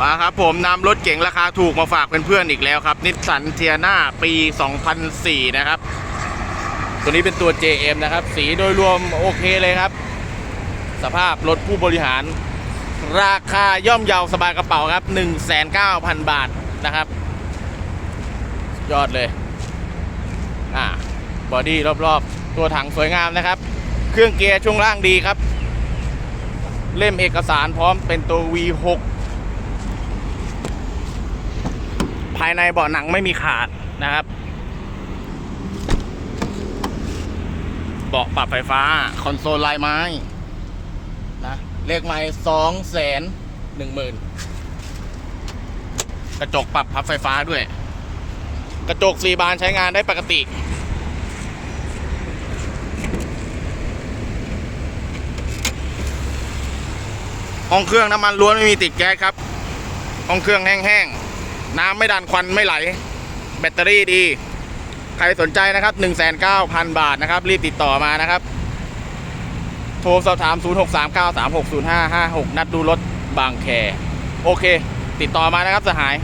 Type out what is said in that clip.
มาครับผมนำรถเก๋งราคาถูกมาฝากเพื่อนๆอีกแล้วครับนิสสันเทียนาปี 2004 นะครับ ตัวนี้เป็นตัว JM นะครับ สีโดยรวมโอเคเลยครับ สภาพรถผู้บริหาร ราคาย่อมเยาสบายกระเป๋าครับ 1,900,000 บาทนะครับ ยอดเลย อ่าบอดี้รอบๆ ตัวถังสวยงามนะครับ เครื่องเกียร์ช่วงล่างดีครับ เล่มเอกสารพร้อมเป็นตัว V6 ภายในเบาะหนังไม่มีขาดนะครับ เบาะปรับไฟฟ้า คอนโซลลายไม้นะเลขไม้สองแสนหนึ่งหมื่นกระจกปรับพับไฟฟ้าด้วย กระจกสี่บานใช้งานได้ปกติห้องเครื่องน้ำมันล้วนไม่มีติดแก๊สครับห้องเครื่องแห้งๆ น้ำไม่ดันควันไม่ไหล แบตเตอรี่ดี ใครสนใจนะครับ1 9 0 0 0 บาทนะครับ รีบติดต่อมานะครับ โทรสอบถาม 0639360556 นัดดูรถบางแค โอเค ติดต่อมานะครับสหาย